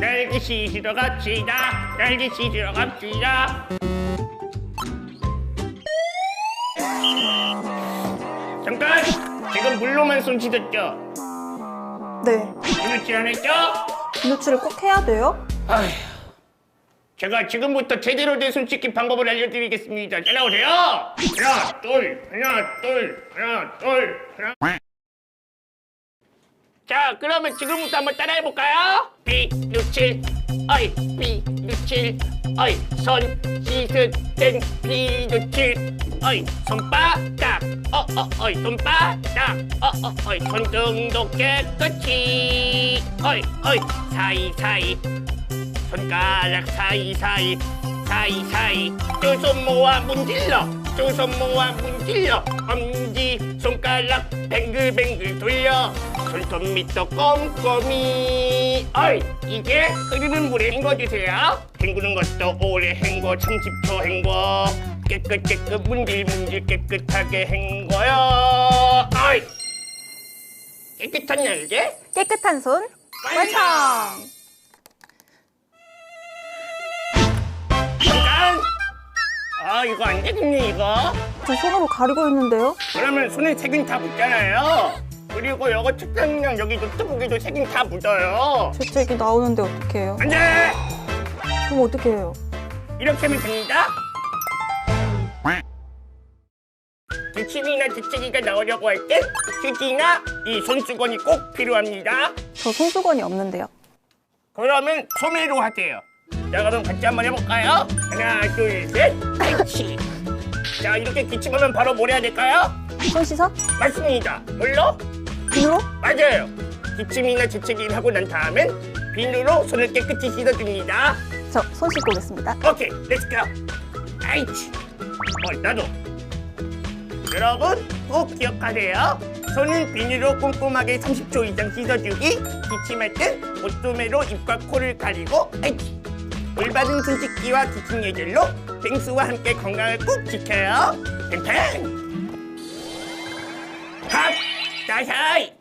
딸기 씻으러 갑시다. 딸기 씻으러 갑시다. 잠깐! 지금 물로만 손 씻었죠? 네. 안 했죠? 비누칠을 꼭 해야 돼요? 아휴, 제가 지금부터 제대로 된 손씻기 방법을 알려드리겠습니다. 따라오세요. 하나, 둘, 하나, 둘, 하나, 둘, 하나. 자, 그러면 지금부터 한번 따라해 볼까요? 비누칠, 어이, 비누칠, 어이, 손 씻을 땐 비누칠, 어이, 손바닥, 어, 어, 어이, 손바닥, 어, 어, 어이, 손등도 깨끗이, 어이, 어이, 사이사이, 손가락 사이사이 사이사이 두 손 모아 문질러 두 손 모아 문질러 엄지 손가락 뱅글뱅글 돌려 손톱 밑도 꼼꼼히 어이 이게 흐르는 물에 헹궈주세요 헹구는 것도 오래 헹궈 30초 헹궈 깨끗 깨끗 문질 문질 깨끗하게 헹궈요 어이 깨끗하냐 이제? 깨끗한 손 완성! 잠깐 아 이거 안 되겠네 이거 저 손으로 가리고 있는데요? 그러면 손에 색은 다 묻잖아요. 그리고 이거 책상이랑 여기 노트북에도 색은 다 묻어요. 재채기 나오는데 어떻게 해요? 안 돼! 그럼 어떻게 해요? 이렇게 하면 됩니다. 기침이나 재채기가 나오려고 할땐 휴지나 이 손수건이 꼭 필요합니다. 저 손수건이 없는데요. 그러면 소매로 하세요. 자, 그럼 같이 한번 해볼까요? 하나, 둘, 셋, 아이치. 자, 이렇게 기침하면 바로 뭘 해야 될까요? 손 씻어? 맞습니다. 물로 비누로? 맞아요. 기침이나 재채기를 하고 난 다음엔 비누로 손을 깨끗이 씻어줍니다. 저 손 씻고 오겠습니다. 오케이, 렛츠고. 아이치. 어, 나도. 여러분 꼭 기억하세요. 손은 비누로 꼼꼼하게 30초 이상 씻어주기. 기침할 땐 옷소매로 입과 코를 가리고 아이치. 올바른 손 씻기와 기침 예절로 펭수와 함께 건강을 꼭 지켜요. 팽팽. 핫! 나사이!